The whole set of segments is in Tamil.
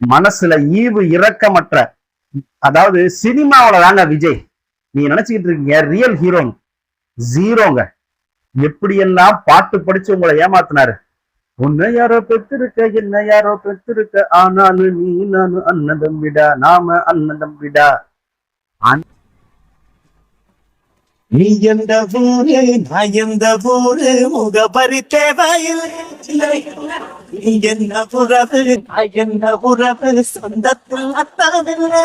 மனசுல ஈவு இரக்கமற்ற அதாவது சினிமாவுல தாங்க விஜய். நீங்க நினைச்சுக்கிட்டு இருக்கீங்க ரியல் ஹீரோங்க ஜீரோங்க எப்படியெல்லாம் பாட்டு படிச்சு உங்களை ஏமாத்தினாரு? உன்னை யாரோ பெற்றிருக்க என்ன யாரோ பெற்றிருக்க ஆனாலும் நீ நானும் அன்னதம் விடா நாம அண்ணன் விடா. நீ எந்த ஊரு நான் எந்த ஊரு முகபரி தேவையில் நீ என்ன உறவு என்ன உறவு சொந்தத்தில் அத்தாவில்லை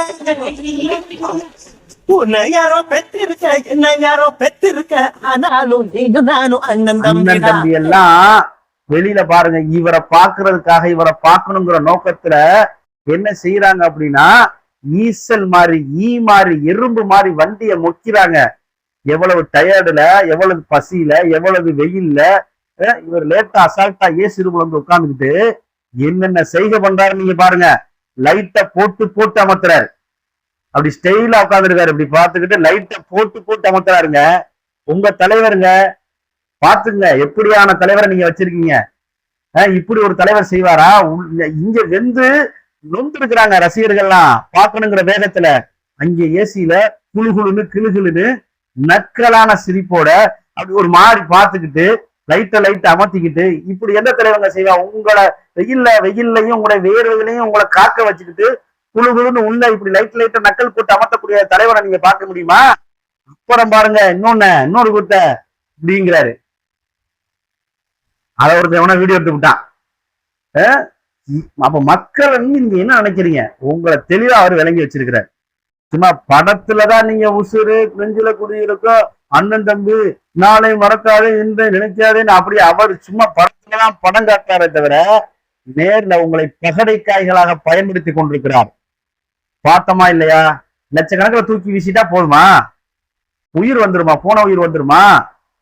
உன்னை யாரோ பெற்றிருக்க என்ன யாரோ பெற்றிருக்க. ஆனாலும் நீங்க நானும் அண்ணன் தம்பி எல்லாம் வெளியில பாருங்க இவரை பாக்குறதுக்காக இவரை பார்க்கணுங்கிற நோக்கத்துல என்ன செய்யறாங்க அப்படின்னா ஈசல் மாதிரி ஈ மாதிரி எறும்பு மாதிரி வண்டியை மொக்கிறாங்க. எவ்வளவு டயர்டுல எவ்வளவு பசியில எவ்வளவு வெயில்ல இவர் லேட்டா அசால்ட்டா ஏசி ரூம்ல வந்து உட்கார்ந்துக்கிட்டு என்னென்ன செய்கை பண்றாரு நீங்க பாருங்க. லைட்டை போட்டு போட்டு அமர்த்துறாரு. அப்படி ஸ்டைலா உட்காந்துருக்காரு இப்படி பார்த்துக்கிட்டு லைட்டை போட்டு போட்டு அமர்த்துறாருங்க. உங்க தலைவருங்க பாத்துங்க எப்படியான தலைவரை நீங்க வச்சிருக்கீங்க? அஹ் இப்படி ஒரு தலைவர் செய்வாரா? இங்க வெந்து நொந்து இருக்கிறாங்க ரசிகர்கள்லாம். பார்க்கணுங்கிற வேகத்துல அங்க ஏசியில குளுகுளுன்னு கிளுகுழுன்னு நக்கலான சிரிப்போட அப்படி ஒரு மாதிரி பார்த்துக்கிட்டு லைட்ட லைட்டை அமர்த்திக்கிட்டு இப்படி எந்த தலைவங்க செய்வா? உங்களை வெயில்ல வெயில்லையும் உங்களை வேர்வையிலையும் உங்களை காக்க வச்சுக்கிட்டு குழு குழுன்னு உள்ள இப்படி லைட் லைட்ட நக்கல் போட்டு அமர்த்தக்கூடிய தலைவரை நீங்க பார்க்க முடியுமா? அப்புறம் பாருங்க இன்னொன்னு இன்னொரு குத்த அப்படிங்கிறாரு. அதை ஒரு எவனா வீடியோ எடுத்து விட்டான். அப்ப மக்கள் வந்து நீங்க என்ன நினைக்கிறீங்க? உங்களை தெளிவா அவர் விளங்கி வச்சிருக்கிறார். சும்மா படத்துலதான் நீங்க உசுறு நெஞ்சில குடியிருக்கோ அண்ணன் தம்பி நாளை மறக்காது இன்று நினைக்காதேன்னு அப்படி அவர் சும்மா படத்துலதான் படம் காட்டாரே தவிர நேர்ல உங்களை பகடைக்காய்களாக பயன்படுத்தி கொண்டிருக்கிறார். பார்த்தோமா இல்லையா? லட்சக்கணக்கில் தூக்கி வீசிட்டா போதுமா? உயிர் வந்துருமா? போன உயிர் வந்துருமா?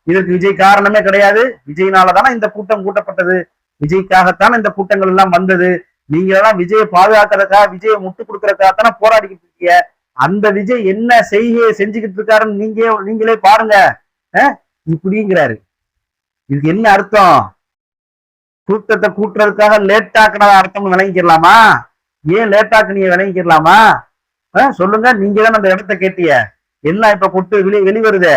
இதற்கு விஜய் காரணமே கிடையாது. விஜய்னால தானே இந்த கூட்டம் கூட்டப்பட்டது. விஜய்க்காகத்தானே இந்த கூட்டங்கள் எல்லாம் வந்தது. நீங்க எல்லாம் விஜயை பாதுகாக்கிறதுக்காக விஜயை முட்டு கொடுக்கறதுக்காக தானே போராடிக்கிட்டு இருக்கீங்க. அந்த விஜய் என்ன செய்கையை செஞ்சுக்கிட்டு இருக்காருன்னு நீங்க நீங்களே பாருங்க. இப்படிங்கிறாரு இதுக்கு என்ன அர்த்தம்? கூட்டத்தை கூட்டுறதுக்காக லேட் ஆக்குனத அர்த்தம் விளங்கிக்கலாமா? ஏன் லேட் ஆக்குனீங்க விளங்கிக்கலாமா? சொல்லுங்க நீங்க தான் அந்த இடத்த கேட்டிய என்ன இப்ப கொட்டு வெளி வெளிவருது?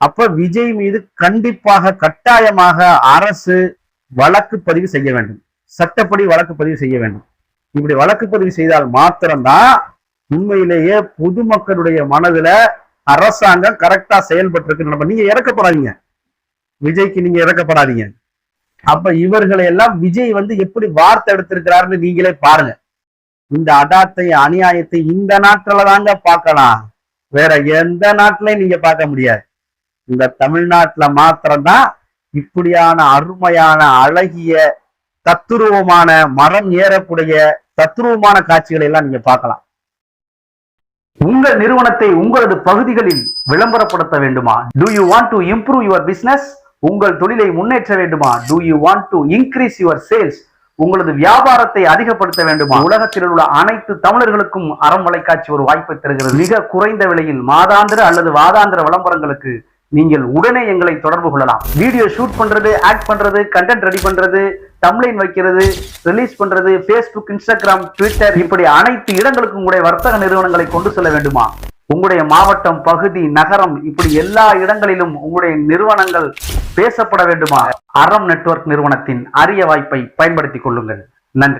அப்ப விஜய் மீது கண்டிப்பாக கட்டாயமாக அரசு வழக்கு பதிவு செய்ய வேண்டும். சட்டப்படி வழக்கு பதிவு செய்ய வேண்டும். இப்படி வழக்கு பதிவு செய்தால் மாத்திரம்தான் உண்மையிலேயே பொதுமக்களுடைய மனதுல அரசாங்கம் கரெக்டா செயல்பட்டு நம்ம நீங்க இறக்கப்படாதீங்க. விஜய்க்கு நீங்க இறக்கப்படாதீங்க. அப்ப இவர்களை எல்லாம் விஜய் வந்து எப்படி வார்த்தை எடுத்திருக்கிறாருன்னு நீங்களே பாருங்க. இந்த அடாத்தை அநியாயத்தை இந்த நாட்டுல தாங்க பார்க்கலாம். வேற எந்த நாட்டிலையும் நீங்க பார்க்க முடியாது. இந்த தமிழ்நாட்டுல மாத்திரம்தான் இப்படியான அருமையான அழகிய தத்துருவமான மரம் ஏறக்கூடிய தத்துருவமான காட்சிகளை எல்லாம் நீங்க பார்க்கலாம். உங்கள் நிறுவனத்தை உங்களது பகுதிகளில் விளம்பரப்படுத்த வேண்டுமா? Do you want to improve your business உங்கள் தொழிலை முன்னேற்ற வேண்டுமா? Do you want to increase your sales உங்களது வியாபாரத்தை அதிகப்படுத்த வேண்டுமா? உலகத்தில் உள்ள அனைத்து தமிழர்களுக்கும் அறம் வலைக்காட்சி ஒரு வாய்ப்பை தருகிறது. மிக குறைந்த விலையில் மாதாந்திர அல்லது வாதாந்திர விளம்பரங்களுக்கு நீங்கள் உடனே எங்களை தொடர்பு கொள்ளலாம். வீடியோ ஷூட் பண்றது ஆக்ட் பண்றது கண்டென்ட் ரெடி பண்றது தம்ப்ளைன் வைக்கிறது ரிலீஸ் பண்றது ஃபேஸ்புக் இன்ஸ்டாகிராம் ட்விட்டர் இப்படி அனைத்து இடங்களுக்கும் உங்களுடைய வர்த்தக நிறுவனங்களை கொண்டு செல்ல வேண்டுமா? உங்களுடைய மாவட்டம் பகுதி நகரம் இப்படி எல்லா இடங்களிலும் உங்களுடைய நிறுவனங்கள் பேசப்பட வேண்டுமா? அறம் நெட்வொர்க் நிறுவனத்தின் அரிய வாய்ப்பை பயன்படுத்திக் கொள்ளுங்கள். நன்றி.